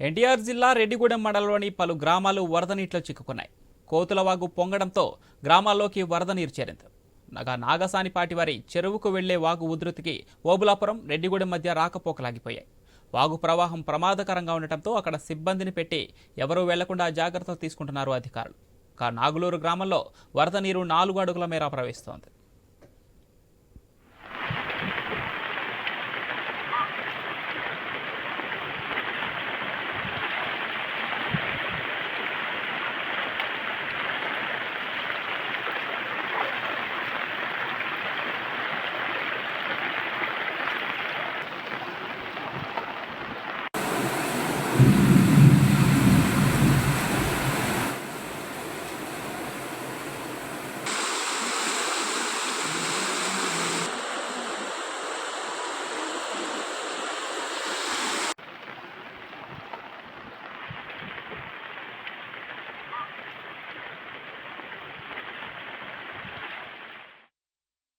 ఎన్టీఆర్ జిల్లా రెడ్డిగూడెం మండలంలోని పలు గ్రామాలు వరద నీటిలో చిక్కుకున్నాయి. కోతులవాగు పొంగడంతో గ్రామాల్లోకి వరద నీరు చేరింది. నగా నాగసానిపాటి వారి చెరువుకు వెళ్ళే వాగు ఉధృతికి ఓబులాపురం రెడ్డిగూడెం మధ్య రాకపోకలాగిపోయాయి. వాగు ప్రవాహం ప్రమాదకరంగా ఉండటంతో అక్కడ సిబ్బందిని పెట్టి ఎవరూ వెళ్ళకుండా జాగ్రత్తలు తీసుకుంటున్నారు అధికారులు. కా నాగులూరు గ్రామంలో వరద నీరు నాలుగు అడుగుల మేర ప్రవహిస్తోంది.